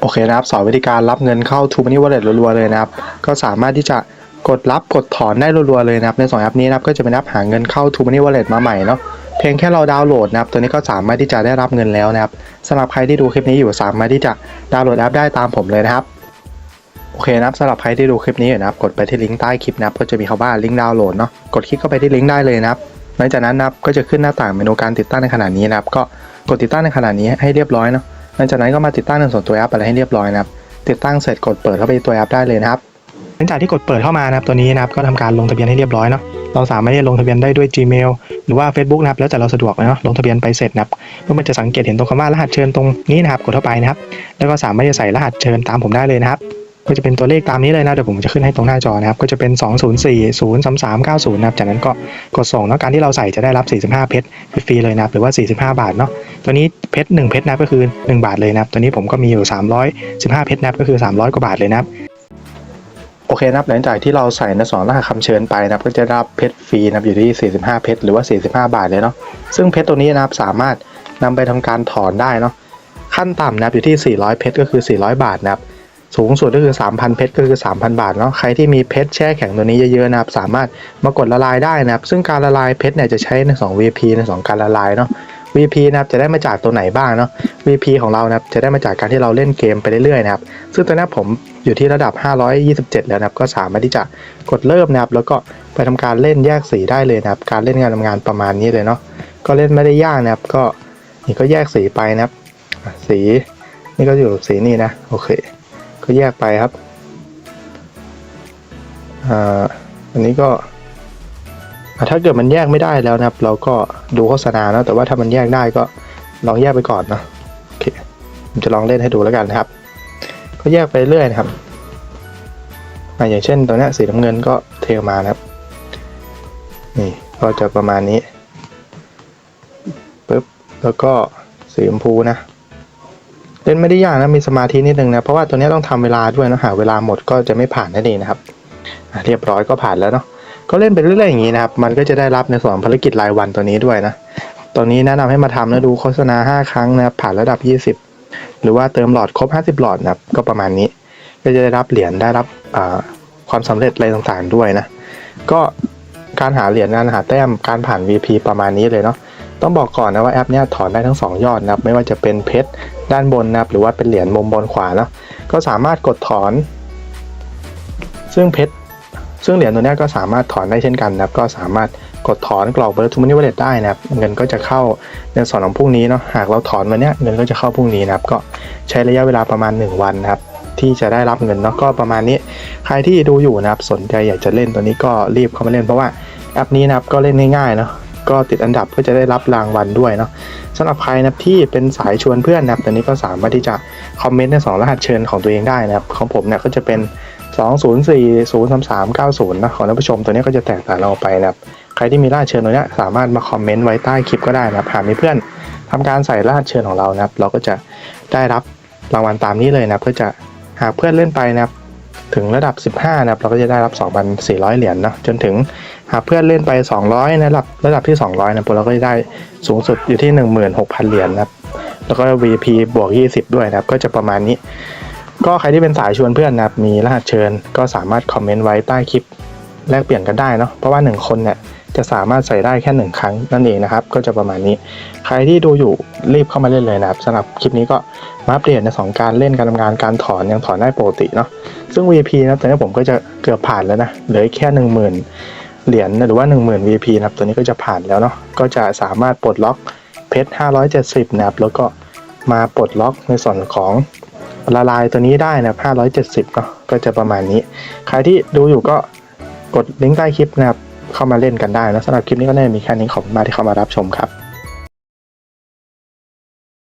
โอเคนะครับสอนวิธีการรับเงินเข้า True Money Wallet รัวๆเลยนะครับ ก็สามารถที่จะกดรับกดถอนได้รัวๆเลยนะครับในสองแอปนี้นะครับก็จะเป็นแอปหาเงินเข้า True Money Wallet มาใหม่เนาะเพียงแค่เราดาวน์โหลดนะครับตัวนี้ก็สามารถที่จะได้รับเงินแล้วนะครับสำหรับใครที่ดูคลิปนี้อยู่สามารถที่จะดาวน์โหลดแอปได้ตามผมเลยนะครับโอเคนะครับสำหรับใครที่ดูคลิปนี้นะครับกดไปที่ลิงก์ใต้คลิปนะครับก็จะมีคำว่าลิงก์ดาวน์โหลดเนาะกดคลิกเข้าไปที่ลิงก์ได้เลยนะครับหลังจากนั้นนะครับก็จะขึ้นหน้าต่างเมนูการติดตั้งในขณะนี้นะครับก็กดติดตั้งในขณะนี้ให้เรียบร้อยเนาะ หลังจากนั้นก็มาติดตั้งในส่วนตัวแอปอะไรให้เรียบร้อยนะครับ ติดตั้งเสร็จกดเปิดเข้าไปตัวแอปได้เลยนะครับ หลังจากที่กดเปิดเข้ามานะครับตัวนี้นะครับก็ทำการลงทะเบียนให้เรียบร้อยเนาะ เราสามารถที่จะลงทะเบียนได้ด้วย Gmail หรือว่า Facebook นะครับแล้วแต่เราสะดวกเนาะ ลงทะเบียนไปเสร็จนะครับเมื่อมันจะสังเกตเห็นตรงคำว่ารหัสเชิญตรงนี้นะครับ กดเข้าไปนะครับ แล้วก็สามารถจะใส่รหัสเชิญตามผมได้เลยนะครับ ก็จะเป็นตัวเลขตามนี้เลยนะเดี๋ยวผมจะขึ้นให้ตรงหน้าจอนะครับก็จะเป็น 204 03390นะครับจากนั้นก็กดส่งเนาะการที่เราใส่จะได้รับ 45 เพชรฟรีเลยนะครับหรือว่า 45 บาทเนาะตัวนี้เพชร1เพชรนับก็คือ 1 บาทเลยนะครับตัวนี้ผมก็มีอยู่ 315 เพชรนะครับก็คือ 300 กว่าบาทเลยนะครับโอเคนะครับหลังจากที่เราใส่นสองรหัสคำเชิญไปนะครับก็จะรับเพชรฟรีนะครับอยู่ที่ 45 เพชรหรือว่า 45 บาทเลยเนาะซึ่งเพชรตัวนี้นะครับสามารถนำไปทำการถอนได้เนาะขั้นต่ำนะครับอยู่ที่ 400 เพชรก็คือ 400 บาทนะครับ สูงสุดก็คือ 3,000 เพชรก็คือ 3,000 บาทเนาะใครที่มีเพชรแช่แข็งตัวนี้เยอะๆนะครับสามารถมากดละลายได้นะครับ ซึ่งการละลายเพชรเนี่ยจะใช้ใน 2 VP ใน 2 การละลายเนาะ VP นะครับจะได้มาจากตัวไหนบ้างเนาะ VP ของเรานะครับจะได้มาจากการที่เราเล่นเกมไปเรื่อยๆนะครับ ซึ่งตอนนี้ผมอยู่ที่ระดับ 527 แล้วนะครับก็สามารถที่จะกดเริ่มนะครับ แล้วก็ไปทำการเล่นแยกสีได้เลยนะครับ การเล่นงานทำงานประมาณนี้เลยเนาะก็เล่นไม่ได้ยากนะครับ ก็นี่ก็แยกสีไปนะครับอะสีนี่ก็อยู่สีนี้นะโอเค ก็แยกไปครับอ่าอันนี้ก็ถ้าเกิดมันแยกไม่ได้แล้วนะครับ เราก็ดูโฆษณาเนะแต่ว่าถ้ามันแยกได้ก็ลองแยกไปก่อนเนะโอเคผมจะลองเล่นให้ดูแล้วกันนะครับ ก็แยกไปเรื่อยนะครับอะอย่างเช่นตัวนี้สีน้ำเงินก็เทมานะครับ นี่ก็จะประมาณนี้ปึ๊บแล้วก็สีชมพูนะ เล่นไม่ได้ยากนะมีสมาธินิดนึงนะเพราะว่าตัวนี้ต้องทำเวลาด้วยนะหาเวลาหมดก็จะไม่ผ่านนั่นเองนะครับเรียบร้อยก็ผ่านแล้วเนาะก็เล่นไปเรื่อยๆอย่างนี้นะครับมันก็จะได้รับในส่วนของภารกิจรายวันตัวนี้ด้วยนะตัวนี้แนะนำให้มาทำนะดูโฆษณา 5 ครั้งนะครับผ่านระดับ 20 หรือว่าเติมหลอดครบ 50 หลอดนะครับก็ประมาณนี้ ก็จะได้รับเหรียญได้รับความสำเร็จอะไรต่างๆด้วยนะก็การหาเหรียญการหาแต้มการผ่าน VP ประมาณนี้เลยเนาะต้องบอกก่อนนะว่าแอปเนี้ยถอนได้ทั้ง 2 ยอดนะครับไม่ว่าจะเป็นเพชร ด้านบนนะครับหรือว่าเป็นเหรียญมุมบนขวาเนาะก็สามารถกดถอน ซึ่งเพชรซึ่งเหรียญตัวเนี้ยก็สามารถถอนได้เช่นกันนะครับ ก็สามารถกดถอนกรอกเบอร์ทูมินิวเลตได้นะครับ เงินก็จะเข้าในส่วนของพรุ่งนี้เนาะหากเราถอนวันเนี้ยเงินก็จะเข้าพรุ่งนี้นะครับ ก็ใช้ระยะเวลาประมาณ 1 วันนะครับ ที่จะได้รับเงินเนาะก็ประมาณนี้ ใครที่ดูอยู่นะครับสนใจอยากจะเล่นตัวนี้ก็รีบเข้ามาเล่นเพราะว่าแอปนี้นะครับก็เล่นง่ายๆเนาะ ก็ติดอันดับก็จะได้รับรางวัลด้วยเนาะสำหรับใครนะครับที่เป็นสายชวนเพื่อนนะครับตัวนี้ก็สามารถที่จะคอมเมนต์ในสองรหัสเชิญของตัวเองได้นะครับของผมเนี่ยก็จะเป็น 204-03390นะของท่านผู้ชมตัวนี้ก็จะแตกต่างเราออกไปนะครับใครที่มีรหัสเชิญตัวนี้สามารถมาคอมเมนต์ไว้ใต้คลิปก็ได้นะครับหากมีเพื่อนทำการใส่รหัสเชิญของเรานะครับ เราก็จะได้รับรางวัลตามนี้เลยนะเพื่อจะหากเพื่อนเล่นไปนะครับ ถึงระดับ 15 นะครับ เราก็จะได้รับ 2,400 เหรียญเนาะจนถึงหากเพื่อนเล่นไป 200 นะระดับระดับที่ 200 นะพวกเราก็จะได้สูงสุดอยู่ที่ 16,000 เหรียญนะครับ แล้วก็ VP บวก 20 ด้วยนะครับ ก็จะประมาณนี้ ก็ใครที่เป็นสายชวนเพื่อนนะครับมีรหัสเชิญ ก็สามารถคอมเมนต์ไว้ใต้คลิปแลกเปลี่ยนกันได้เนาะเพราะว่า 1 คนเนี่ย จะสามารถใส่ได้แค่ 1 ครั้งนั่นเองนะครับ ก็จะประมาณนี้ ใครที่ดูอยู่รีบเข้ามาเล่นเลยนะครับสำหรับคลิปนี้ก็มาอัปเดตในสองการเล่นการทำงานการถอนยังถอนได้ปกติเนาะซึ่ง VP นะตอนนี้ผมก็จะเกือบผ่านแล้วนะเหลือแค่ 10,000 เหรียญนะหรือว่า 10,000 VP นะครับตัวนี้ก็จะผ่านแล้วเนาะก็จะสามารถปลดล็อกเพชร570นะครับแล้วก็มาปลดล็อกในส่วนของละลายตัวนี้ได้นะครับ570เนาะก็จะประมาณนี้ ใครที่ดูอยู่ก็กดลิงก์ใต้คลิปนะครับ เข้ามาเล่นกันได้นะสำหรับคลิปนี้ก็น่าจะมีแค่นี้ขอบคุณมากที่เข้ามารับชมครับ